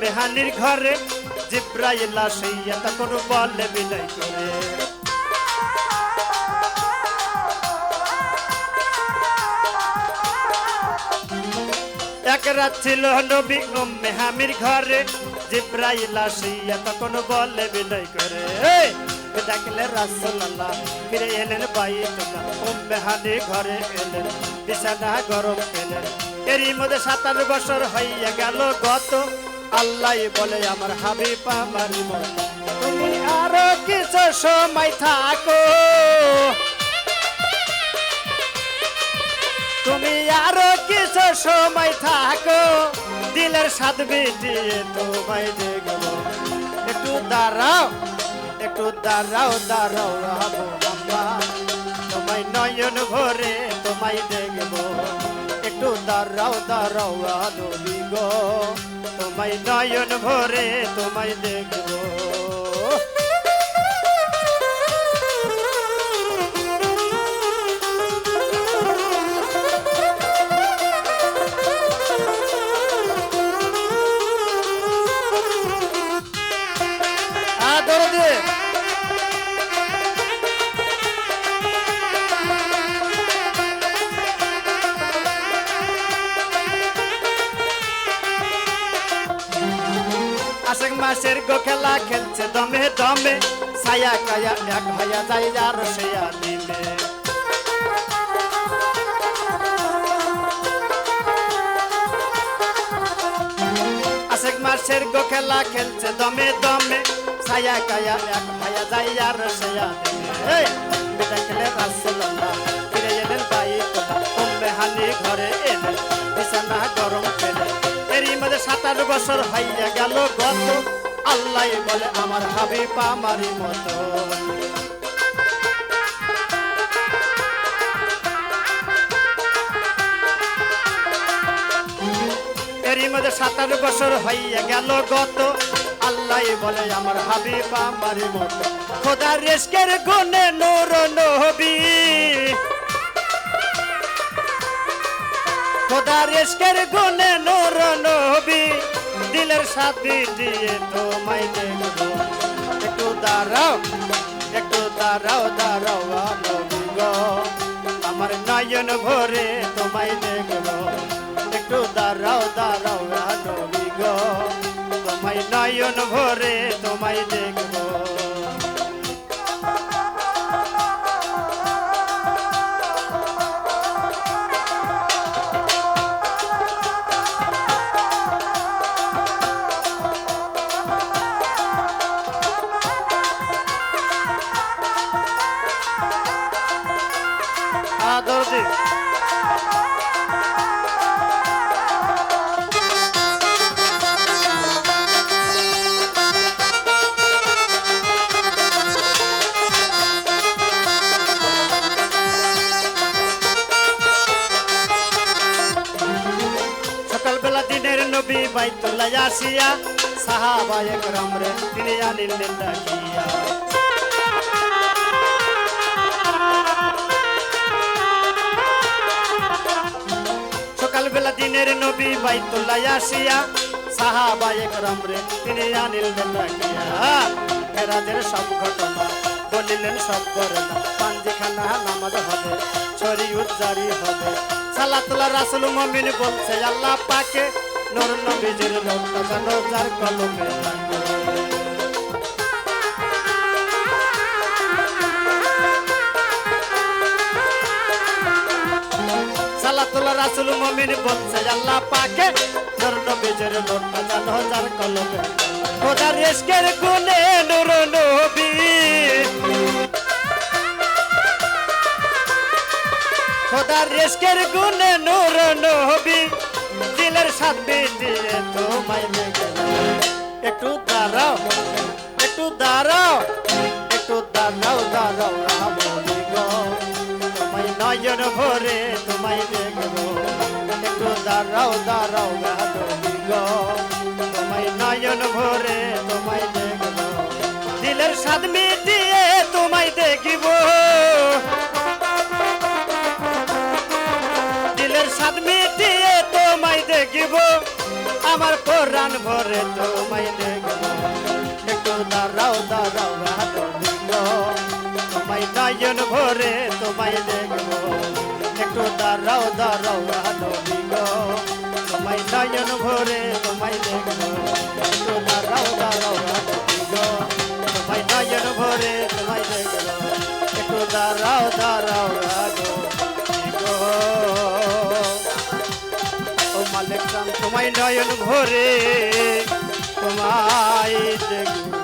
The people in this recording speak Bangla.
মেহানির ঘরে জিব্রাইল আসিয়া তখন বলে, বিদায় করে। এক রাত ছিল নবী উম্মে হামির ঘরে, জিব্রাইল আসিয়া তখন বলে বিনয় করে। ডাকলে রাসূলুল্লাহ, ফিরে এলেন বাইতুল্লাহ উম্মে হানি ঘরে এলেন, বিছানা গরম পেলেন। এরই মধ্যে সাতাশ বছর হইয়া গেল গত। আল্লাহ বলে, আমার হাবিব আমার তুমি আরও কিছু সময় থাকো। তুমি আরও কিছু সময় থাকো। দিলের স্বাদ মিটিয়ে তোমায় দেখব। একটু দাঁড়াও একটু দাঁড়াও দাঁড়াও রাবো বাবা তোমায় নয়ন ভরে তোমায় দেখব। একটু দাঁড়াও দাঁড়াও নবী গো। তোমায় নয়ন ভরে তোমায় দেখব। আশেক মাসের গো খেলা খেলছে দমে দমে। ছায়া কায়া এক হইয়া যায় আর সেয়া দিলে। আশেক মাসের গো খেলা খেলছে দমে দমে। ছায়া কায়া এক হইয়া যায় আর সেয়া দিলে। বিদায় খেলে রাসূলুল্লাহ ফিরে এলেন বাইতুল্লাহ উম্মে হানি ঘরে এলেন বিছানা গরম পেলেন মধ্যে সাতাশ বছর হইয়া গেল গত। আল্লাহ বলে, আমার হাবিব আমারই মতো। এরই মধ্যে সাতাশ বছর হইয়া গেল গত। আল্লাহ বলে, আমার হাবিব আমারই মতো। খোদা রেস্কের গুনে নূর নবী। খোদা রেস্কের গুনে নূর নবী, দিলের সাথে দিয়ে তোমায় দেখব। একটু দাঁড়াও একটু দাঁড়াও দাঁড়াও নবী গো আমার নয়ন ভরে তোমায় দেখব। একটু দাঁড়াও দাঁড়াও নবী গো তোমায় নয়ন ভরে তোমায় দেখব। নবী বাইতুল্লাহ আসিয়া সাহাবা একরাম রে তিনি আনিলেন ডাকিয়া দিনের নবী বাইতুল্লাহ আসিয়া রে তিনি আনিলেন ডাকিয়া সব ঘটনা বলিলেন সব ঘটনা পাঞ্জিখানা নামাজ হবে শরীয়ত জারি হবে সালাতুল্লাহ রাসুল মমিন বলছে আল্লাহ পাকে নূর নবীজির লোকটা যেন যার কলমে থাকে। সালাতুল্লাহ রাসুল মমিন বলছে, আল্লাহ পাকে নূর নবীজির লোকটা যেন যার কলমে খোদার রেস্কের গুনে নূর নবী খোদার রেস্কের গুনে নূর নবী দিলের সাথে দিয়ে তোমায় একটু দাঁড়াও একটু দাঁড়াও একটু দাঁড়াও দাঁড়াও নয়ন ভরে তোমায় দেখব একটু দাঁড়াও দাঁড়াও তোমায় নয়ন ভরে তোমায় দেখব দিলের মিটিয়ে তোমায় দেখিব। দিলের স্বাদ দেখিব, আমার কোরআন ভরে তোমায় দেখব। একটু দাঁড়াও দাঁড়াও হাত গো তোমায় নয়ন ভরে তোমায় দেখব। একটু দাঁড়াও দাঁড়াও হাত গো তোমায় নয়ন ভরে তোমায় দেখব। তোমায় নয়ন ভরে তোমায় দেখব।